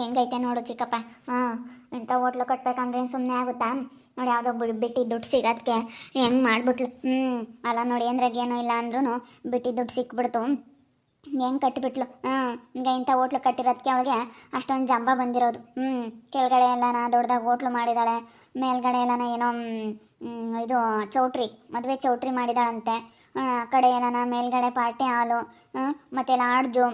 ಹೆಂಗೈತೆ ನೋಡು ಚಿಕ್ಕಪ್ಪ. ಹಾಂ ಇಂಥ ಹೋಟ್ಲು ಕಟ್ಬೇಕಂದ್ರೆ ಸುಮ್ಮನೆ ಆಗುತ್ತಾ? ನೋಡಿ ಯಾವುದೋ ಬಿಟ್ಟು ದುಡ್ಡು ಸಿಗೋದಕ್ಕೆ ಹೆಂಗೆ ಮಾಡಿಬಿಟ್ಲು. ಹ್ಞೂ, ಅಲ್ಲ ನೋಡಿ ಏನ್ರಾಗ ಏನೂ ಇಲ್ಲ ಅಂದ್ರೂ ಬಿಟ್ಟು ದುಡ್ಡು ಸಿಕ್ಬಿಡ್ತು. ಹೆಂಗೆ ಕಟ್ಟಿಬಿಟ್ಲು ಹಾಂ ಈಗ ಇಂಥ ಹೋಟ್ಲು ಕಟ್ಟಿರೋದಕ್ಕೆ ಅವಳಿಗೆ ಅಷ್ಟೊಂದು ಜಂಬ ಬಂದಿರೋದು. ಹ್ಞೂ, ಕೆಳಗಡೆ ಎಲ್ಲನ ದೊಡ್ಡದಾಗ ಹೋಟ್ಲು ಮಾಡಿದ್ದಾಳೆ ಮೇಲ್ಗಡೆ ಎಲ್ಲನ ಏನೋ ಇದು ಚೌಟ್ರಿ, ಮದುವೆ ಚೌಟ್ರಿ ಮಾಡಿದಾಳಂತೆ. ಆ ಕಡೆ ಎಲ್ಲನ ಮೇಲ್ಗಡೆ ಪಾರ್ಟಿ ಹಾಲು ಮತ್ತು ಲಾಡ್ಜು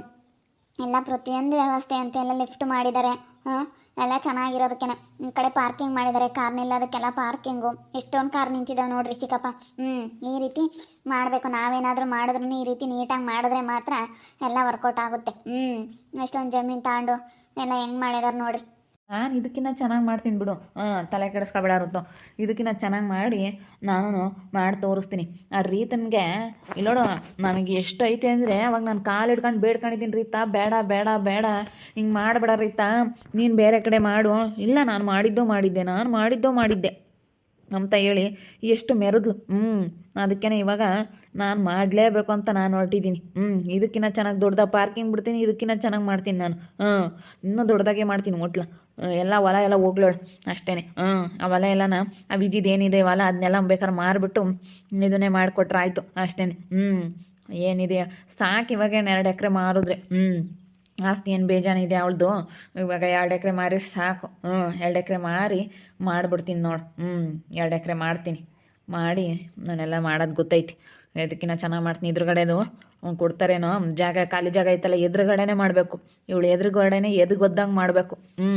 ಎಲ್ಲ ಪ್ರತಿಯೊಂದು ವ್ಯವಸ್ಥೆ ಅಂತ ಎಲ್ಲ ಲಿಫ್ಟ್ ಮಾಡಿದ್ದಾರೆ ಹಾಂ, ಎಲ್ಲ ಚೆನ್ನಾಗಿರೋದಕ್ಕೆ ಈ ಕಡೆ ಪಾರ್ಕಿಂಗ್ ಮಾಡಿದ್ದಾರೆ ಕಾರ್ ಅದಕ್ಕೆಲ್ಲ ಪಾರ್ಕಿಂಗು ಎಷ್ಟೊಂದು ಕಾರ್ ನಿಂತಿದ್ದಾವೆ ನೋಡ್ರಿ ಚಿಕ್ಕಪ್ಪ. ಹ್ಞೂ ಈ ರೀತಿ ಮಾಡಬೇಕು. ನಾವೇನಾದರೂ ಮಾಡಿದ್ರೂ ಈ ರೀತಿ ನೀಟಾಗಿ ಮಾಡಿದ್ರೆ ಮಾತ್ರ ಎಲ್ಲ ವರ್ಕೌಟ್ ಆಗುತ್ತೆ. ಹ್ಞೂ ಎಷ್ಟೊಂದು ಜಮೀನು ತಗೊಂಡು ಎಲ್ಲ ಹೆಂಗೆ ಮಾಡಿದಾರೆ ನೋಡ್ರಿ. ನಾನು ಇದಕ್ಕಿಂತ ಚೆನ್ನಾಗಿ ಮಾಡ್ತೀನಿ ಬಿಡು. ಹಾಂ, ತಲೆ ಕೆಡಿಸ್ಕೊಬೇಡ ಇದಕ್ಕಿನ್ನ ಇದಕ್ಕಿಂತ ಚೆನ್ನಾಗಿ ಮಾಡಿ ನಾನು ಮಾಡಿ ತೋರಿಸ್ತೀನಿ. ಆ ರೀತನ್ಗೆ ಇಲ್ಲೋಡು ನನಗೆ ಎಷ್ಟು ಐತೆ ಅಂದರೆ, ಅವಾಗ ನಾನು ಕಾಲು ಹಿಡ್ಕೊಂಡು ಬೇಡ್ಕೊಂಡಿದ್ದೀನಿ ರೀತಾ. ಬೇಡ ಬೇಡ ಬೇಡ. ಹಿಂಗೆ ಮಾಡಬೇಡ ರೀತಾ. ನೀನು ಬೇರೆ ಕಡೆ ಮಾಡು. ಇಲ್ಲ, ನಾನು ಮಾಡಿದ್ದೋ ಮಾಡಿದ್ದೆ. ನಾನು ಮಾಡಿದ್ದೋ ಮಾಡಿದ್ದೆ. ಅಂತ ಹೇಳಿ ಎಷ್ಟು ಮೆರೆದು ಹ್ಞೂ ಅದಕ್ಕೇ ಇವಾಗ ನಾನು ಮಾಡಲೇಬೇಕು ಅಂತ ನಾನು ಹೊರಟಿದ್ದೀನಿ. ಹ್ಞೂ ಇದಕ್ಕಿಂತ ಚೆನ್ನಾಗಿ ದೊಡ್ಡದಾಗ ಪಾರ್ಕಿಂಗ್ ಬಿಡ್ತೀನಿ. ಇದಕ್ಕಿಂತ ಚೆನ್ನಾಗಿ ಮಾಡ್ತೀನಿ ನಾನು. ಹ್ಞೂ ಇನ್ನೂ ದೊಡ್ಡದಾಗೆ ಮಾಡ್ತೀನಿ ಹೋಟ್ಲ ಎಲ್ಲ ಹೊಲ ಎಲ್ಲ ಹೋಗ್ಲೋಳು ಅಷ್ಟೇ ಹ್ಞೂ ಆ ಹೊಲ ಎಲ್ಲನ, ಆ ವಿಜಿದು ಏನಿದೆ ಹೊಲ ಅದನ್ನೆಲ್ಲ ಬೇಕಾದ್ರೆ ಮಾರಿಬಿಟ್ಟು ಇದನ್ನೇ ಮಾಡಿಕೊಟ್ರೆ ಆಯಿತು ಅಷ್ಟೇ ಹ್ಞೂ ಏನಿದೆ, ಸಾಕು ಇವಾಗ ಎರಡು ಎಕರೆ ಮಾರಿದ್ರೆ. ಹ್ಞೂ ಆಸ್ತಿ ಏನು ಬೇಜಾನಿದೆ ಅವಳದು? ಇವಾಗ ಎರಡು ಎಕರೆ ಮಾರಿ ಸಾಕು. ಹ್ಞೂ ಎರಡು ಎಕರೆ ಮಾರಿ ಮಾಡಿಬಿಡ್ತೀನಿ ನೋಡು. ಹ್ಞೂ ಎರಡು ಎಕರೆ ಮಾಡ್ತೀನಿ. ಮಾಡಿ ನಾನೆಲ್ಲ ಮಾಡೋದು ಗೊತ್ತೈತಿ. ಅದಕ್ಕಿಂತ ಚೆನ್ನಾಗಿ ಮಾಡ್ತೀನಿ. ಎದುರುಗಡೆದು ಕೊಡ್ತಾರೇನೋ. ಜಾಗ, ಖಾಲಿ ಜಾಗ ಐತಲ್ಲ, ಎದುರುಗಡೆನೇ ಮಾಡಬೇಕು. ಇವಳು ಎದುರುಗಡೆನೇ ಎದುಗೊದ್ದಂಗೆ ಮಾಡಬೇಕು. ಹ್ಞೂ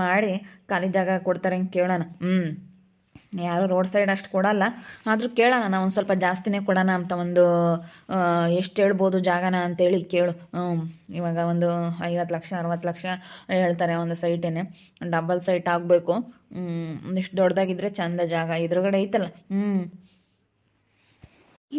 ಮಾಡಿ ಖಾಲಿ ಜಾಗ ಕೊಡ್ತಾರೆ ಹಂಗೆ ಕೇಳೋಣ. ಹ್ಞೂ ಯಾರು ರೋಡ್ ಸೈಡ್ ಅಷ್ಟು ಕೊಡಲ್ಲ. ಆದರೂ ಕೇಳೋಣ, ನಾವು ಒಂದು ಸ್ವಲ್ಪ ಜಾಸ್ತಿನೇ ಕೊಡೋಣ ಅಂತ ಒಂದು ಎಷ್ಟು ಹೇಳ್ಬೋದು ಜಾಗನ ಅಂತೇಳಿ ಕೇಳು. ಹ್ಞೂ ಇವಾಗ ಒಂದು ಐವತ್ತು ಲಕ್ಷ ಅರವತ್ತು ಲಕ್ಷ ಹೇಳ್ತಾರೆ ಒಂದು ಸೈಟೇನೆ. ಡಬಲ್ ಸೈಟ್ ಆಗಬೇಕು. ಇಷ್ಟು ದೊಡ್ಡದಾಗಿದ್ದರೆ ಚಂದ ಜಾಗ. ಎದುರುಗಡೆ ಐತಲ್ಲ. ಹ್ಞೂ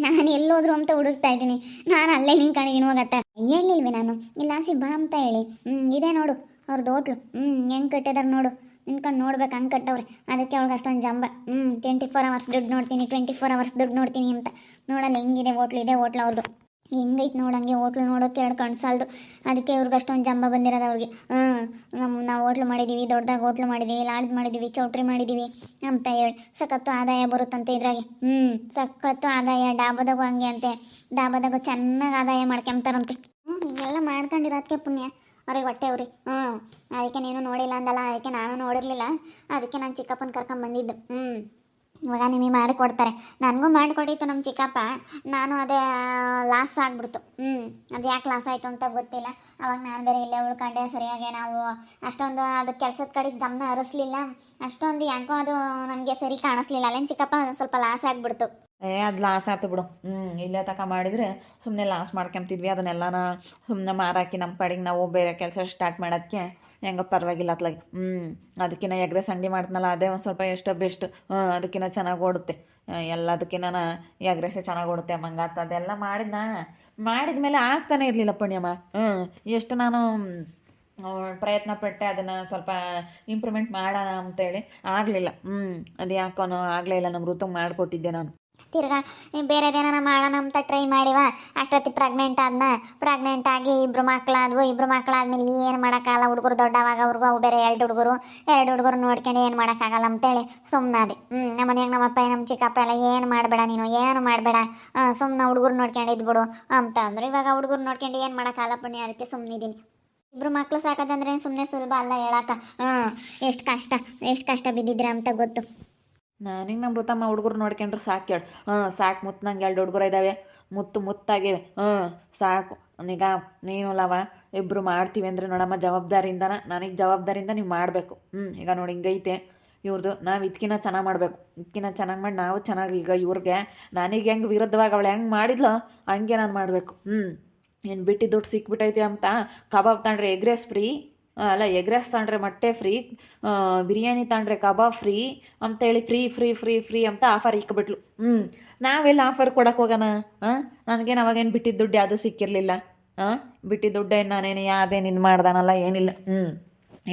ನಾನು ಎಲ್ಲೋದ್ರು ಅಂತ ಹುಡುಕ್ತಾ ಇದ್ದೀನಿ. ನಾನು ಅಲ್ಲೇ ನಿಂತ್ಕೊಂಡಿದ್ದೀನಿ ಹೋಗತ್ತ. ಹೇಳಿಲ್ವಿ ನಾನು? ಇಲ್ಲ ಬಾ ಅಂತ ಹೇಳಿ. ಹ್ಞೂ ಇದೆ ನೋಡು ಅವ್ರದ್ದು ಹೋಟ್ಲು. ಹ್ಞೂ ಹೆಂಗೆ ಕಟ್ಟಿದಾರೆ ನೋಡು. ನಿಂತ್ಕೊಂಡು ನೋಡ್ಬೇಕು, ಹಂಗೆ ಕಟ್ಟವ್ರೆ. ಅದಕ್ಕೆ ಅವ್ಳಿಗೆ ಅಷ್ಟೊಂದು ಜಂಬ. ಹ್ಞೂ ಟ್ವೆಂಟಿ ಫೋರ್ ಅವರ್ಸ್ ದುಡ್ಡು ನೋಡ್ತೀನಿ ಟ್ವೆಂಟಿ ಫೋರ್ ಅವರ್ಸ್ ದುಡ್ಡು ನೋಡ್ತೀನಿ ಅಂತ. ನೋಡಲ್ಲ, ಹೆಂಗಿದೆ ಹೋಟ್ಲು, ಇದೆ ಹೋಟ್ಲು ಅವ್ರದ್ದು ಹೆಂಗೈತೆ ನೋಡಂಗೆ ಹೋಟ್ಲು ನೋಡೋಕೆ ಎರಡು ಕಣ್ಸಾಲ್ದು. ಅದಕ್ಕೆ ಇವ್ರಿಗೆ ಅಷ್ಟೊಂದು ಜಂಬ ಬಂದಿರೋದು ಅವ್ರಿಗೆ. ಹ್ಞೂ ನಮ್ಮ ನಾವು ಹೋಟ್ಲು ಮಾಡಿದ್ದೀವಿ ದೊಡ್ಡದಾಗಿ ಹೋಟ್ಲು ಮಾಡಿದ್ದೀವಿ ಲಾಡ್ಜ್ ಮಾಡಿದ್ದೀವಿ ಚೌಟ್ರಿ ಮಾಡಿದ್ದೀವಿ ಅಂತ ಹೇಳಿ ಸಖತ್ತು ಆದಾಯ ಬರುತ್ತಂತೆ ಇದ್ರಾಗೆ. ಹ್ಞೂ ಸಖತ್ತು ಆದಾಯ, ಡಾಬಾದಾಗೂ ಹಂಗೆ ಅಂತೆ. ಡಾಬಾದಾಗೂ ಚೆನ್ನಾಗಿ ಆದಾಯ ಮಾಡ್ಕೊಂತಾರಂತೆ ಹ್ಞೂ ಇವೆಲ್ಲ ಮಾಡ್ಕೊಂಡಿರೋದಕ್ಕೆ ಪುಣ್ಯ. ಅವ್ರಿಗೆ ಹೊಟ್ಟೆ ಅವ್ರಿ ಹ್ಞೂ ಅದಕ್ಕೆ ನೀನು ನೋಡಿಲ್ಲ ಅಂದಲ್ಲ, ಅದಕ್ಕೆ ನಾನು ನೋಡಿರಲಿಲ್ಲ. ಅದಕ್ಕೆ ನಾನು ಚಿಕ್ಕಪ್ಪನ ಕರ್ಕೊಂಡ್ ಬಂದಿದ್ದು ಹ್ಞೂ ಇವಾಗ ನಿಮಗೆ ಮಾಡಿಕೊಡ್ತಾರೆ. ನನಗೂ ಮಾಡಿಕೊಟ್ಟಿತ್ತು ನಮ್ಮ ಚಿಕ್ಕಪ್ಪ. ನಾನು ಅದೇ ಲಾಸ್ ಆಗ್ಬಿಡ್ತು. ಹ್ಞೂ ಅದು ಯಾಕೆ ಲಾಸ್ ಆಯಿತು ಅಂತ ಗೊತ್ತಿಲ್ಲ. ಅವಾಗ ನಾನು ಬೇರೆ ಇಲ್ಲೇ ಉಳ್ಕೊಂಡೆ, ಸರಿಯಾಗಿ ನಾವು ಅಷ್ಟೊಂದು ಅದು ಕೆಲಸದ ಕಡೆ ಗಮನ ಹರಿಸ್ಲಿಲ್ಲ. ಅಷ್ಟೊಂದು ಯಾಕೋ ಅದು ನಮಗೆ ಸರಿ ಕಾಣಿಸ್ಲಿಲ್ಲ. ಅಲ್ಲೇನು ಚಿಕ್ಕಪ್ಪ ಸ್ವಲ್ಪ ಲಾಸ್ ಆಗಿಬಿಡ್ತು. ಏ, ಅದು ಲಾಸ್ ಆಯ್ತು ಬಿಡು. ಹ್ಞೂ ಇಲ್ಲೇ ತಕ ಮಾಡಿದರೆ ಸುಮ್ಮನೆ ಲಾಸ್ ಮಾಡ್ಕೊಂತಿದ್ವಿ. ಅದನ್ನೆಲ್ಲ ಸುಮ್ಮನೆ ಮಾರಾಕಿ ನಮ್ಮ ಕಡೆಗೆ ನಾವು ಬೇರೆ ಕೆಲಸ ಸ್ಟಾರ್ಟ್ ಮಾಡೋದಕ್ಕೆ ಹೆಂಗ ಪರವಾಗಿಲ್ಲ ಅತ್ಲಾಗೆ. ಹ್ಞೂ ಅದಕ್ಕಿಂತ ಎಗ್ರೆ ಸಂಡಿ ಮಾಡ್ತನಲ್ಲ, ಅದೇ ಒಂದು ಸ್ವಲ್ಪ ಎಷ್ಟೋ ಬೆಸ್ಟ್ ಹ್ಞೂ ಅದಕ್ಕಿಂತ ಚೆನ್ನಾಗಿ ಓಡುತ್ತೆ. ಎಲ್ಲದಕ್ಕಿಂತ ಎಗ್ರೆಸೆ ಚೆನ್ನಾಗಿ ಓಡುತ್ತೆ ಮಂಗಾತ ಅದೆಲ್ಲ ಮಾಡಿದ್ನ? ಮಾಡಿದ ಮೇಲೆ ಆಗ್ತಾನೆ ಇರಲಿಲ್ಲ ಪುಣ್ಯಮ್ಮ. ಹ್ಞೂ ಎಷ್ಟು ನಾನು ಪ್ರಯತ್ನ ಪಟ್ಟೆ ಅದನ್ನು ಸ್ವಲ್ಪ ಇಂಪ್ರೂವ್ಮೆಂಟ್ ಮಾಡೋಣ ಅಂತೇಳಿ ಆಗಲಿಲ್ಲ. ಹ್ಞೂ ಅದು ಯಾಕೋನೋ ಆಗಲೇ ಇಲ್ಲ ನಮ್ಮ ಋತು ಮಾಡಿಕೊಟ್ಟಿದ್ದೆ ನಾನು. ತಿರ್ಗಾ ಬೇರೆದೇನಾರ ಮಾಡೋಣ ಅಂತ ಟ್ರೈ ಮಾಡಿವ. ಅಷ್ಟೊತ್ತಿ ಪ್ರೆಗ್ನೆಂಟ್ ಆದ್ನ ಪ್ರೆಗ್ನೆಂಟ್ ಆಗಿ ಇಬ್ರು ಮಕ್ಕಳಾದ್ವು ಇಬ್ರು ಮಕ್ಕಳಾದ್ಮೇಲೆ ಏನು ಮಾಡೋಕ್ಕಾಗಲ್ಲ? ಹುಡುಗರು ದೊಡ್ಡವಾಗ ಅವ್ರಿಗೂ ಅವು ಬೇರೆ ಎರಡು ಹುಡುಗರು. ಎರಡು ಹುಡುಗರು ನೋಡ್ಕೊಂಡು ಏನು ಮಾಡೋಕ್ಕಾಗಲ್ಲ? ಅಂತೇಳಿ ಸುಮ್ಮನಾದೆ ಹ್ಞೂ ನಮ್ಮ ಮನೆಯಾಗ ನಮ್ಮಪ್ಪ ನಮ್ಮ ಚಿಕ್ಕಪ್ಪ ಎಲ್ಲ, ಏನು ಮಾಡಬೇಡ ನೀನು? ಏನು ಮಾಡಬೇಡ? ಸುಮ್ಮನೆ ಹುಡುಗರು ನೋಡ್ಕೊಂಡು ಇದ್ಬಿಡು. ಅಂತ ಅಂದ್ರೆ. ಇವಾಗ ಹುಡುಗರು ನೋಡ್ಕೊಂಡು ಏನು ಮಾಡೋಕ್ಕಾಗಲ್ಲ ಪುಣ್ಯ, ಅದಕ್ಕೆ ಸುಮ್ಮನಿದ್ದೀನಿ ಇಬ್ರು ಮಕ್ಕಳು ಸಾಕೋದಂದ್ರೆ ಸುಮ್ಮನೆ ಸುಲಭ ಅಲ್ಲ ಹೇಳಕ್ಕ. ಹ್ಞೂ ಎಷ್ಟು ಕಷ್ಟ ಎಷ್ಟು ಕಷ್ಟ ಬಿದ್ದಿದ್ರೆ ಅಂತ ಗೊತ್ತು. ನನಗೆ ನಮ್ಮ ಮೃತಮ್ಮ ಹುಡುಗರು ನೋಡ್ಕೊಂಡ್ರೆ ಸಾಕು ಹೇಳು. ಹಾಂ ಸಾಕು ಮುತ್ತು ನಂಗೆ ಎರಡು ಹುಡುಗರು ಇದ್ದಾವೆ ಮುತ್ತು ಮುತ್ತಾಗಿವೆ ಹಾಂ ಸಾಕು. ಈಗ ನೀನು ಲವ ಇಬ್ಬರು ಮಾಡ್ತೀವಿ ಅಂದರೆ ನೋಡಮ್ಮ ಜವಾಬ್ದಾರಿಯಿಂದನ, ನನಗೆ ಜವಾಬ್ದಾರಿಯಿಂದ ನೀವು ಮಾಡಬೇಕು. ಹ್ಞೂ, ಈಗ ನೋಡಿ ಹಿಂಗೈತೆ. ಇವ್ರದ್ದು ನಾವು ಇದಕ್ಕಿನ್ನ ಚೆನ್ನಾಗಿ ಮಾಡಬೇಕು. ಇದಕ್ಕಿನ್ನ ಚೆನ್ನಾಗಿ ಮಾಡಿ, ನಾವು ಚೆನ್ನಾಗಿ ಈಗ ಇವ್ರಿಗೆ, ನನಗೆ ಹೆಂಗೆ ವಿರುದ್ಧವಾಗಿ ಅವಳು ಹೆಂಗೆ ಮಾಡಿದ್ಲೋ ಹಂಗೆ ನಾನು ಮಾಡಬೇಕು. ಹ್ಞೂ. ಏನು ಬಿಟ್ಟು ದುಡ್ಡು ಸಿಕ್ಬಿಟ್ಟೈತೆ ಅಂತ ಕಬಾಬ್ ತಗೊಂಡ್ರೆ ಎಗ್ ರೈಸ್ ಫ್ರೀ. ಅಲ್ಲ ಎಗ್ ರೈಸ್ ತಗೊಂಡ್ರೆ ಮೊಟ್ಟೆ ಫ್ರೀ ಬಿರಿಯಾನಿ ತಗೊಂಡ್ರೆ ಕಬಾಬ್ ಫ್ರೀ ಅಂತೇಳಿ ಫ್ರೀ ಫ್ರೀ ಫ್ರೀ ಫ್ರೀ ಅಂತ ಆಫರ್ ಇಕ್ಬಿಟ್ಲು ಹ್ಞೂ ನಾವೆಲ್ಲ ಆಫರ್ ಕೊಡಕ್ಕೆ ಹೋಗೋಣ? ಹಾಂ ನನಗೇನು ಅವಾಗೇನು ಬಿಟ್ಟಿದ್ದ ದುಡ್ಡು ಯಾವುದೂ ಸಿಕ್ಕಿರಲಿಲ್ಲ. ಹಾಂ ಬಿಟ್ಟಿದ್ದ ದುಡ್ಡೇನು ನಾನೇನು ಯಾವುದೇನು ಇದು ಮಾಡ್ದಾನಲ್ಲ, ಏನಿಲ್ಲ. ಹ್ಞೂ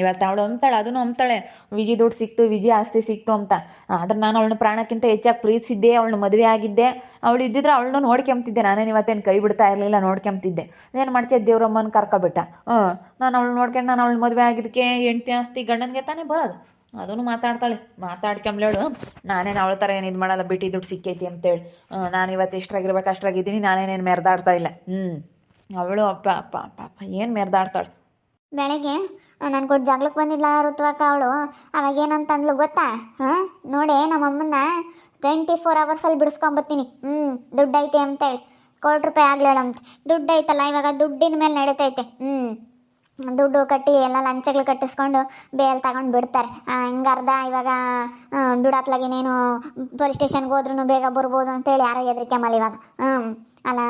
ಇವತ್ತು ಅವಳು ಅಂತಾಳೆ ಅದನ್ನು ಅಂತಾಳೆ ವಿಜಿ ದುಡ್ಡು ಸಿಕ್ತು, ವಿಜಿ ಆಸ್ತಿ ಸಿಕ್ತು ಅಂತ. ಆದ್ರೆ ನಾನು ಅವಳನ್ನ ಪ್ರಾಣಕ್ಕಿಂತ ಹೆಚ್ಚಾಗಿ ಪ್ರೀತಿಸಿದ್ದೆ, ಅವಳನ್ನ ಮದುವೆ ಆಗಿದ್ದೆ. ಅವಳು ಇದ್ದಿದ್ರೆ ಅವಳನ್ನ ನೋಡ್ಕೊಂಬ್ತಿದ್ದೆ ನಾನೇನು ಇವತ್ತೇನು ಕೈ ಬಿಡ್ತಾ ಇರಲಿಲ್ಲ ನೋಡ್ಕೊಂತಿದ್ದೆ ಏನು ಮಾಡ್ತಿದ್ದೆ ದೇವ್ರಮ್ಮನ ಕರ್ಕೊಬಿಟ್ಟ? ಹ್ಞೂ ನಾನು ಅವಳು ನೋಡ್ಕೊಂಡು ನಾನು ಅವಳು ಮದುವೆ ಆಗಿದ್ದಕ್ಕೆ ಎಂಟು ಆಸ್ತಿ ಗಂಡನಿಗೆ ತಾನೇ ಬರೋದು. ಅದನ್ನು ಮಾತಾಡ್ತಾಳೆ. ಮಾತಾಡ್ಕೊಂಬ್ಲೇಳು ನಾನೇನು ಅವಳ ಥರ ಏನು ಇದು ಮಾಡಲ್ಲ ಬಿಟ್ಟು ದುಡ್ಡು ಸಿಕ್ಕೈತಿ ಅಂತೇಳಿ. ನಾನು ಇವತ್ತು ಇಷ್ಟರಾಗಿರ್ಬೇಕು ಅಷ್ಟ್ರಾಗಿದ್ದೀನಿ ನಾನೇನೇನು ಮೆರೆದಾಡ್ತಾ ಇಲ್ಲ. ಹ್ಞೂ ಅವಳು ಅಪ್ಪ ಅಪ್ಪ ಅಪ್ಪ ಅಪ್ಪ, ಏನು ಮೆರೆದಾಡ್ತಾಳೆ? ಬೆಳಗ್ಗೆ, ನಾನು ಕೊಟ್ಟು ಜಗ್ಳಕ್ಕೆ ಬಂದಿಲ್ಲ ಋತುವಕ್ಕ ಅವಳು. ಅವಾಗ ಏನಂತಂದ್ಲು ಗೊತ್ತಾ? ಹಾಂ? ನೋಡಿ ನಮ್ಮಮ್ಮನ್ನ ಟ್ವೆಂಟಿ ಫೋರ್ ಅವರ್ಸಲ್ಲಿ ಬಿಡಿಸ್ಕೊಂಬತ್ತೀನಿ. ಹ್ಞೂ ದುಡ್ಡೈತೆ ಅಂತೇಳಿ. ಕೋಟಿ ರೂಪಾಯಿ ಆಗ್ಲೇಳಂತ ದುಡ್ಡು ಐತಲ್ಲ ಇವಾಗ ದುಡ್ಡಿನ ಮೇಲೆ ನಡೀತೈತೆ. ಹ್ಞೂ ದುಡ್ಡು ಕಟ್ಟಿ ಎಲ್ಲ ಲಂಚಗಳು ಕಟ್ಟಿಸ್ಕೊಂಡು ಬೇಲ್ ತಗೊಂಡು ಬಿಡ್ತಾರೆ. ಹಿಂಗೆ ಅರ್ಧ ಇವಾಗ ಬಿಡತ್ಲಾಗಿನೇನು ಪೊಲೀಸ್ ಸ್ಟೇಷನ್ಗೆ ಹೋದ್ರೂ ಬೇಗ ಬರ್ಬೋದು ಅಂತೇಳಿ ಯಾರೋ ಹೆದರಿಕೆಮಲ್ಲ ಇವಾಗ. ಹ್ಞೂ ಅಲ್ಲ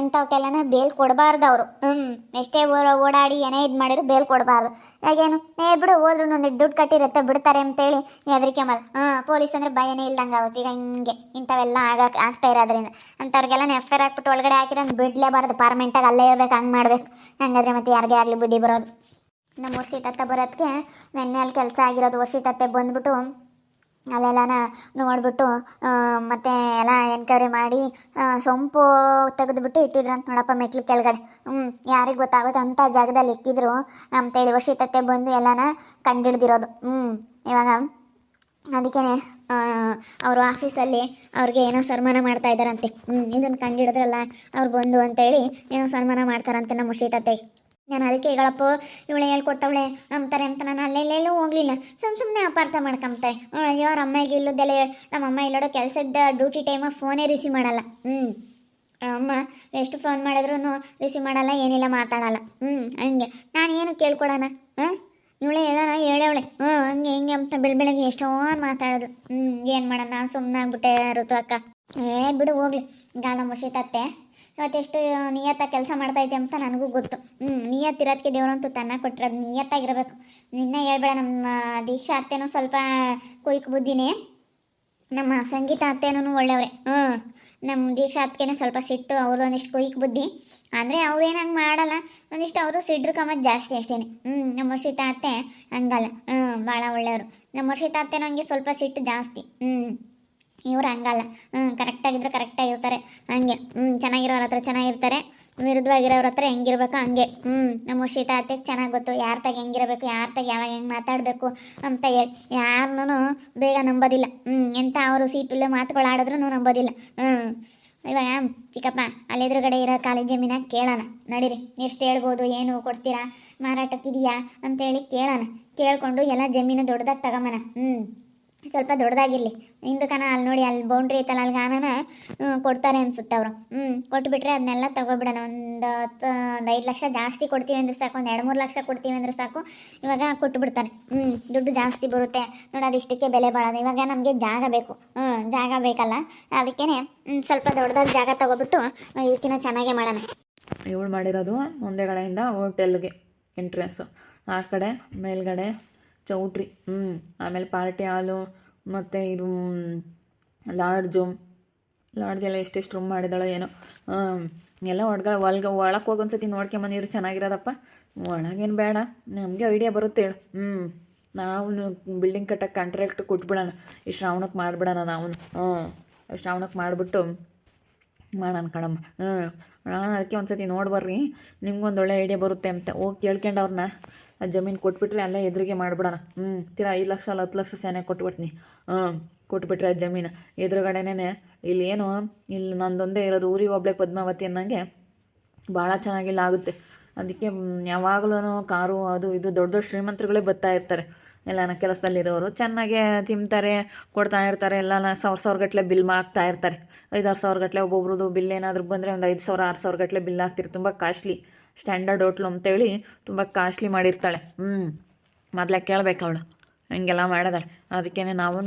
ಇಂಥವಕ್ಕೆಲ್ಲನ ಬೇಲ್ ಕೊಡಬಾರ್ದು ಅವರು. ಹ್ಞೂ ಎಷ್ಟೇ ಓಡಾಡಿ ಏನೇ ಇದು ಮಾಡಿದ್ರು ಬೇಲ್ ಕೊಡಬಾರ್ದು. ಯಾಕೇನು ಏ, ಬಿಡು, ಹೋದ್ರು ಒಂದಿಟ್ಟು ದುಡ್ಡು ಕಟ್ಟಿರುತ್ತೆ, ಬಿಡ್ತಾರೆ ಅಂತೇಳಿ ಹೆದರಿಕೆ ಮಲ್ ಹಾಂ, ಪೊಲೀಸ್ ಅಂದರೆ ಭಯನೇ ಇಲ್ದಂಗೆ ಆಗುತ್ತೆ. ಈಗ ಹಿಂಗೆ, ಇಂಥವೆಲ್ಲ ಆಗಕ್ಕೆ ಆಗ್ತಾ ಇರೋದ್ರಿಂದ. ಅಂಥವ್ರಿಗೆಲ್ಲ ಎಫ್ ಆರ್ ಹಾಕ್ಬಿಟ್ಟು ಒಳಗಡೆ ಹಾಕಿದ್ರೆ ಬಿಡಲೇಬಾರ್ದು. ಪರ್ಮೆಂಟಾಗಿ ಅಲ್ಲೇ ಇರ್ಬೇಕು, ಹಂಗೆ ಮಾಡ್ಬೇಕು. ಹಂಗಾದ್ರೆ ಮತ್ತೆ ಯಾರಿಗೇ ಆಗಲಿ ಬುದ್ಧಿ ಬರೋದು. ನಮ್ಮ ವರ್ಷಿ ತತ್ತ ಬರೋದಕ್ಕೆ ನೆನ್ನೆ ಅಲ್ಲಿ ಕೆಲಸ ಆಗಿರೋದು ವರ್ಷಿ ತತ್ತೆ ಬಂದ್ಬಿಟ್ಟು ಅಲ್ಲೆಲ್ಲನ ನೋಡಿಬಿಟ್ಟು ಮತ್ತೆ ಎಲ್ಲ ಎನ್ಕ್ವೈರಿ ಮಾಡಿ ಸೊಂಪು ತೆಗೆದುಬಿಟ್ಟು ಇಟ್ಟಿದ್ರಂತ ನೋಡಪ್ಪ ಮೆಟ್ಲು ಕೆಳಗಡೆ. ಹ್ಞೂ ಯಾರಿಗೆ ಗೊತ್ತಾಗುತ್ತೆ ಅಂಥ ಜಾಗದಲ್ಲಿ ಇಕ್ಕಿದ್ರು ಅಂತೇಳಿ ವರ್ಷಿ ತತ್ತೆ ಬಂದು ಎಲ್ಲನ ಕಂಡಿಡ್ದಿರೋದು. ಹ್ಞೂ ಇವಾಗ ಅದಕ್ಕೇ ಅವರು ಆಫೀಸಲ್ಲಿ ಅವ್ರಿಗೆ ಏನೋ ಸನ್ಮಾನ ಮಾಡ್ತಾ ಇದ್ದಾರಂತೆ. ಹ್ಞೂ ಇದನ್ನು ಕಂಡಿಡಿದ್ರಲ್ಲ, ಅವ್ರು ಬಂದು ಅಂತೇಳಿ ಏನೋ ಸನ್ಮಾನ ಮಾಡ್ತಾರಂತೆ ನಮ್ಮ ಮುಷಿತತೆ ನಾನು ಅದಕ್ಕೆ ಹೇಳಪ್ಪ, ಇವಳೆ ಹೇಳ್ಕೊಟ್ಟವಳೆ ಅಂತಾರೆ ಅಂತ ನಾನು ಅಲ್ಲೆಲ್ಲೆಲ್ಲೂ ಹೋಗಲಿಲ್ಲ. ಸುಮ್ಮ ಸುಮ್ಮನೆ ಅಪಾರ್ಥ ಮಾಡ್ಕೊಂತಾರೆ ಅಯ್ಯೋ ಅಮ್ಮಗೆ ಇಲ್ಲದೆಲ್ಲ ನಮ್ಮ ಅಮ್ಮ ಇಲ್ಲೋಡೋ ಕೆಲಸದ ಡ್ಯೂಟಿ ಟೈಮಾಗ ಫೋನೇ ರಿಸೀವ್ ಮಾಡಲ್ಲ. ಹ್ಞೂ ಅಮ್ಮ, ಎಷ್ಟು ಫೋನ್ ಮಾಡಿದ್ರೂ ರಿಸೀವ್ ಮಾಡಲ್ಲ, ಏನಿಲ್ಲ, ಮಾತಾಡಲ್ಲ. ಹ್ಞೂ ಹಂಗೆ. ನಾನು ಏನು ಕೇಳ್ಕೊಡೋಣ? ಹಾಂ? ಇವಳೆ ಏನಾರ ಹೇಳವಳೆ. ಹ್ಞೂ ಹಂಗೆ, ಹಿಂಗೆ ಅಂತ ಬೆಳ ಬೆಳಗ್ಗೆ ಎಷ್ಟೋ ಮಾತಾಡೋದು ಹ್ಞೂ ಏನು ಮಾಡೋಣ ನಾನು ಸುಮ್ಮನೆ ಆಗ್ಬಿಟ್ಟೆ ಋತು ಅಕ್ಕ. ಏ, ಬಿಡು, ಹೋಗ್ಲಿ. ಗಾಲ ಮುಷಿತತ್ತೆ ಇವತ್ತೆಷ್ಟು ನಿಯತ್ತಾಗಿ ಕೆಲಸ ಮಾಡ್ತೈತೆ ಅಂತ ನನಗೂ ಗೊತ್ತು. ಹ್ಞೂ ನಿಯತ್ತಿರೋದಕ್ಕೆ ದೇವರಂತೂ ತನ್ನ ಕೊಟ್ಟಿರೋದು ನಿಯತ್ತಾಗಿರಬೇಕು. ನಿನ್ನೆ ಹೇಳ್ಬೇಡ, ನಮ್ಮ ದೀಕ್ಷಾ ಅತ್ತೆನೂ ಸ್ವಲ್ಪ ಕುಯ್ಕ್ ಬುದ್ಧಿನೇ. ನಮ್ಮ ಸಂಗೀತ ಅತ್ತೆನೂ ಒಳ್ಳೆಯವ್ರೆ ಹ್ಞೂ ನಮ್ಮ ದೀಕ್ಷಾ ಅತ್ತಿಗೆನೇ ಸ್ವಲ್ಪ ಸಿಟ್ಟು, ಅವರು ಒಂದಿಷ್ಟು ಕುಯ್ಕ್ ಬುದ್ಧಿ. ಅಂದರೆ ಅವ್ರು ಏನು ಹಂಗೆ ಮಾಡಲ್ಲ, ಒಂದಿಷ್ಟು ಅವರು ಸಿಡ್ರು ಕಮ್ಮತ್ ಜಾಸ್ತಿ ಅಷ್ಟೇ ಹ್ಞೂ ನಮ್ಮ ವರ್ಷಿತ ಅತ್ತೆ ಹಂಗಲ್ಲ. ಹ್ಞೂ ಭಾಳ ಒಳ್ಳೆಯವರು ನಮ್ಮ ವರ್ಷಿತ ಅತ್ತೆನೂ ಹಂಗೆ ಸ್ವಲ್ಪ ಸಿಟ್ಟು ಜಾಸ್ತಿ. ಹ್ಞೂ ಇವ್ರು ಹಂಗಲ್ಲ. ಹ್ಞೂ ಕರೆಕ್ಟಾಗಿದ್ರೆ ಕರೆಕ್ಟಾಗಿರ್ತಾರೆ ಹಂಗೆ. ಹ್ಞೂ ಚೆನ್ನಾಗಿರೋರ ಹತ್ರ ಚೆನ್ನಾಗಿರ್ತಾರೆ. ವಿರುದ್ಧವಾಗಿರೋರ ಹತ್ರ ಹೆಂಗಿರ್ಬೇಕು ಹಂಗೆ. ಹ್ಞೂ ನಮ್ಮ ಶೀತ ಅತ್ತೆಗೆ ಚೆನ್ನಾಗಿ ಗೊತ್ತು. ಯಾರ ತಾಗ ಹೆಂಗಿರಬೇಕು, ಯಾರ ಯಾವಾಗ ಹೆಂಗೆ ಮಾತಾಡಬೇಕು ಅಂತ ಹೇಳಿ. ಯಾರನ್ನೂ ಬೇಗ ನಂಬೋದಿಲ್ಲ. ಹ್ಞೂ ಎಂಥ ಅವರು ಸೀಪಿಲ್ಲ ಮಾತುಗಳು ಆಡಿದ್ರೂ ನಂಬೋದಿಲ್ಲ. ಹ್ಞೂ ಇವಾಗ ಚಿಕ್ಕಪ್ಪ ಅಲ್ಲಿ ಎದುರುಗಡೆ ಇರೋ ಕಾಲೇಜ್ ಜಮೀನ ಕೇಳೋಣ. ನಡೀರಿ. ಎಷ್ಟು ಹೇಳ್ಬೋದು, ಏನು ಕೊಡ್ತೀರಾ? ಮಾರಾಟಕ್ಕಿದೆಯಾ? ಅಂತೇಳಿ ಕೇಳೋಣ. ಕೇಳಿಕೊಂಡು ಎಲ್ಲ ಜಮೀನು ದೊಡ್ಡದಾಗಿ ತಗೊಂಬನ ಹ್ಞೂ ಸ್ವಲ್ಪ ದೊಡ್ಡದಾಗಿರಲಿ. ಹಿಂದೆ ಕಣ, ಅಲ್ಲಿ ನೋಡಿ, ಅಲ್ಲಿ ಬೌಂಡ್ರಿ ಐತಲ್ಲ, ಅಲ್ಲಿ ಗಾನನ ಕೊಡ್ತಾರೆ ಅನ್ಸುತ್ತೆ ಅವರು. ಹ್ಞೂ ಕೊಟ್ಬಿಟ್ರೆ ಅದನ್ನೆಲ್ಲ ತೊಗೊಬಿಡೋಣ. ಒಂದು ಹತ್ತು, ಒಂದು ಐದು ಲಕ್ಷ ಜಾಸ್ತಿ ಕೊಡ್ತೀವಿ ಅಂದ್ರೆ ಸಾಕು, ಒಂದು ಎರಡು ಮೂರು ಲಕ್ಷ ಕೊಡ್ತೀವಿ ಅಂದ್ರೆ ಸಾಕು. ಇವಾಗ ಕೊಟ್ಬಿಡ್ತಾರೆ. ಹ್ಞೂ ದುಡ್ಡು ಜಾಸ್ತಿ ಬರುತ್ತೆ. ನೋಡಿ ಅದಿಷ್ಟಕ್ಕೆ ಬೆಲೆ ಬಾಳೋದು. ಇವಾಗ ನಮಗೆ ಜಾಗ ಬೇಕು. ಹ್ಞೂ ಜಾಗ ಬೇಕಲ್ಲ. ಅದಕ್ಕೇ ಸ್ವಲ್ಪ ದೊಡ್ಡದಾಗಿ ಜಾಗ ತಗೊಬಿಟ್ಟು ಇದಕ್ಕಿಂತ ಚೆನ್ನಾಗೇ ಮಾಡೋಣ. ಇವಳು ಮಾಡಿರೋದು ಒಂದೇ ಕಡೆಯಿಂದ ಹೋಟೆಲ್ಗೆ ಎಂಟ್ರೆನ್ಸು ಆ ಕಡೆ, ಮೇಲ್ಗಡೆ ಚೌಟ್ರಿ. ಹ್ಞೂ ಆಮೇಲೆ ಪಾರ್ಟಿ ಹಾಲು ಮತ್ತು ಇದು ಲಾಡ್ಜು. ಲಾಡ್ಜೆಲ್ಲ ಎಷ್ಟೆಷ್ಟು ರೂಮ್ ಮಾಡಿದಾಳೋ ಏನೋ. ಎಲ್ಲ ಒಡ್ಗ ಒಳಗೆ ಒಳಗೆ ಹೋಗಿ ಒಂದ್ಸತಿ ನೋಡ್ಕೊಂಬಂದಿದ್ರೆ ಚೆನ್ನಾಗಿರೋದಪ್ಪ. ಒಳಗೇನು ಬೇಡ. ನಮಗೆ ಐಡಿಯಾ ಬರುತ್ತೆ ಹೇಳು. ಹ್ಞೂ ನಾವು ಬಿಲ್ಡಿಂಗ್ ಕಟ್ಟಕ್ಕೆ ಕಾಂಟ್ರಾಕ್ಟ್ ಕೊಟ್ಬಿಡೋಣ. ಈ ಶ್ರಾವಣಕ್ಕೆ ಮಾಡಿಬಿಡೋಣ ನಾವು ಹ್ಞೂ ಶ್ರಾವಣಕ್ಕೆ ಮಾಡಿಬಿಟ್ಟು ಮಾಡೋಣ ಕಣಮ್ಮ. ಹ್ಞೂ ನಾನು ಅದಕ್ಕೆ ಒಂದು ಸತಿ ನೋಡಿ ಬರ್ರಿ. ನಿಮ್ಗೊಂದು ಒಳ್ಳೆ ಐಡಿಯಾ ಬರುತ್ತೆ ಅಂತ. ಹೋಗಿ ಕೇಳ್ಕೊಂಡು ಅವ್ರನ್ನ ಜಮೀನು ಕೊಟ್ಬಿಟ್ರೆ ಅಲ್ಲೇ ಎದುರಿಗೆ ಮಾಡಿಬಿಡೋಣ. ಹ್ಞೂ ತೀರ ಐದು ಲಕ್ಷ ಅಲ್ಲ ಹತ್ತು ಲಕ್ಷ ಸೇನೆ ಕೊಟ್ಬಿಡ್ತೀನಿ ಹ್ಞೂ ಕೊಟ್ಬಿಟ್ರೆ ಆ ಜಮೀನು. ಎದುರುಗಡೆನೇ ಇಲ್ಲಿ ಏನು, ಇಲ್ಲಿ ನಂದೊಂದೇ ಇರೋದು ಊರಿಗೆ ಒಬ್ಳೆ ಪದ್ಮಾವತಿ ಅನ್ನಂಗೆ ಭಾಳ ಚೆನ್ನಾಗಿಲ್ಲ ಆಗುತ್ತೆ. ಅದಕ್ಕೆ ಯಾವಾಗಲೂ ಕಾರು ಅದು ಇದು ದೊಡ್ಡ ದೊಡ್ಡ ಶ್ರೀಮಂತರುಗಳೇ ಬರ್ತಾ ಇರ್ತಾರೆ. ಎಲ್ಲನ ಕೆಲಸದಲ್ಲಿರೋರು ಚೆನ್ನಾಗೆ ತಿಂತಾರೆ, ಕೊಡ್ತಾ ಇರ್ತಾರೆ, ಎಲ್ಲನ ಸಾವಿರ ಸಾವಿರ ಗಟ್ಟಲೆ ಬಿಲ್ ಹಾಕ್ತಾ ಇರ್ತಾರೆ. ಐದಾರು ಸಾವಿರ ಗಟ್ಟಲೆ ಒಬ್ಬೊಬ್ರದ್ದು ಬಿಲ್ ಏನಾದರೂ ಬಂದರೆ ಒಂದು ಐದು ಸಾವಿರ, ಆರು ಸಾವಿರ ಗಟ್ಟಲೆ ಬಿಲ್ ಹಾಕ್ತಿರು ತುಂಬ ಕಾಸ್ಟ್ಲಿ. ಸ್ಟ್ಯಾಂಡರ್ಡ್ ಹೋಟ್ಲು ಅಂತೇಳಿ ತುಂಬ ಕಾಸ್ಟ್ಲಿ ಮಾಡಿರ್ತಾಳೆ. ಹ್ಞೂ ಮೊದಲೇ ಕೇಳಬೇಕು ಅವಳು. ಹಂಗೆಲ್ಲ ಮಾಡೋದಾಳೆ. ಅದಕ್ಕೇ ನಾವು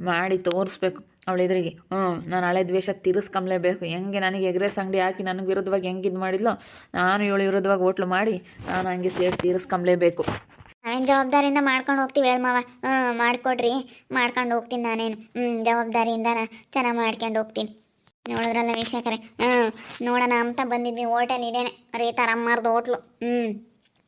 ಮಾಡಿ ತೋರಿಸ್ಬೇಕು ಅವಳ ಎದುರಿಗೆ. ಹ್ಞೂ ನಾನು ಹಳೆ ದ್ವೇಷ ತೀರಿಸ್ಕೊಂಬ್ಲೇಬೇಕು. ಹೆಂಗೆ ನನಗೆ ಎಗ್ರೆಸ್ ಅಂಗಡಿ ಹಾಕಿ ನನಗೆ ವಿರುದ್ಧವಾಗಿ ಹೆಂಗೆ ಇದು ಮಾಡಿದ್ಲು ನಾನು ಇವಳು ವಿರುದ್ಧವಾಗಿ ಹೋಟ್ಲು ಮಾಡಿ ನಾನು ಹಂಗೆ ಸೇರಿ ತೀರಿಸ್ಕೊಂಬ್ಲೇಬೇಕು. ನಾವೇನು ಜವಾಬ್ದಾರಿಯಿಂದ ಮಾಡ್ಕೊಂಡು ಹೋಗ್ತೀವಿ ಹೇಳಿ ಮಾವ. ಹ್ಞೂ ಮಾಡಿಕೊಡ್ರಿ. ಮಾಡ್ಕೊಂಡು ಹೋಗ್ತೀನಿ ನಾನೇನು. ಹ್ಞೂ ಜವಾಬ್ದಾರಿಯಿಂದ ಚೆನ್ನಾಗಿ ಮಾಡ್ಕೊಂಡು ಹೋಗ್ತೀನಿ. ನೋಡಿದ್ರಲ್ಲ ವೀಕ್ಷಕರೇ? ಹ್ಞೂ ನೋಡೋಣ ಅಂತ ಬಂದಿದ್ವಿ. ಹೋಟೆಲ್ ಇದೇನೆ. ರೀತಾರಮ್ಮರ್ದು ಹೋಟ್ಲು. ಹ್ಞೂ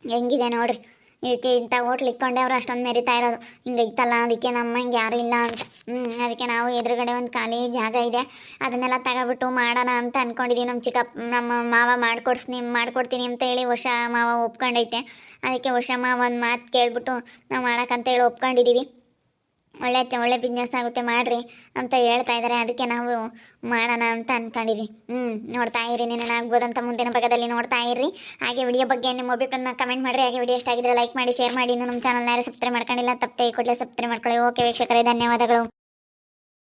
ಹೆಂಗಿದೆ ನೋಡ್ರಿ. ಇದಕ್ಕೆ ಇಂಥ ಹೋಟ್ಲ್ ಇಟ್ಕೊಂಡೆ ಅವ್ರು ಅಷ್ಟೊಂದು ಮೆರಿತಾ ಇರೋದು. ಹಿಂಗೆ ಇತ್ತಲ್ಲ, ಅದಕ್ಕೆ ನಮ್ಮ ಯಾರೂ ಇಲ್ಲ ಅಂತ. ಹ್ಞೂ ಅದಕ್ಕೆ ನಾವು ಎದುರುಗಡೆ ಒಂದು ಖಾಲಿ ಜಾಗ ಇದೆ. ಅದನ್ನೆಲ್ಲ ತಗೊಬಿಟ್ಟು ಮಾಡೋಣ ಅಂತ ಅನ್ಕೊಂಡಿದೀವಿ. ನಮ್ಮ ಚಿಕ್ಕಪ್ಪ, ನಮ್ಮ ಮಾವ ಮಾಡ್ಕೊಡ್ಸ್ನಿ ಮಾಡ್ಕೊಡ್ತೀನಿ ಅಂತ ಹೇಳಿ ಹೊಸ ಮಾವ ಒಪ್ಕೊಂಡೈತೆ. ಅದಕ್ಕೆ ಹೊಸ ಮಾವ ಒಂದು ಮಾತು ಕೇಳಿಬಿಟ್ಟು ನಾವು ಮಾಡೋಕ್ಕಂತೇಳಿ ಒಪ್ಕೊಂಡಿದ್ದೀವಿ ಒಳ್ಳೆ ಒಳ್ಳೆ ಬಿಸ್ನೆಸ್ ಆಗುತ್ತೆ, ಮಾಡ್ರಿ ಅಂತ ಹೇಳ್ತಾ ಇದ್ದಾರೆ ಅದಕ್ಕೆ ನಾವು ಮಾಡೋಣ ಅಂತ ಅನ್ಕೊಂಡಿದ್ವಿ. ಹ್ಞೂ ನೋಡ್ತಾ ಇರಿ ಆಗ್ಬೋದಂತ ಮುಂದಿನ ಭಾಗದಲ್ಲಿ ನೋಡ್ತಾ ಇರಿ ಹಾಗೆ ವಿಡಿಯೋ ಬಗ್ಗೆ ನಿಮ್ಮ ಅಭಿಪ್ರಾಯನ ಕಮೆಂಟ್ ಮಾಡಿರಿ. ಹಾಗೆ ವಿಡಿಯೋ ಇಷ್ಟ ಆಗಿದ್ರೆ ಲೈಕ್ ಮಾಡಿ ಶೇರ್ ಮಾಡಿ. ಇನ್ನು ನಮ್ಮ ಚಾನಲ್ ಯಾರು ಸಬ್ಸ್ಕ್ರೈಬ್ ಮಾಡ್ಕೊಂಡಿಲ್ಲ, ತಪ್ಪದೆ ಕೂಡಲೇ ಸಬ್ಸ್ಕ್ರೈಬ್ ಮಾಡ್ಕೊಳ್ಳಿ. ಓಕೆ ವೀಕ್ಷಕರೇ, ಧನ್ಯವಾದಗಳು.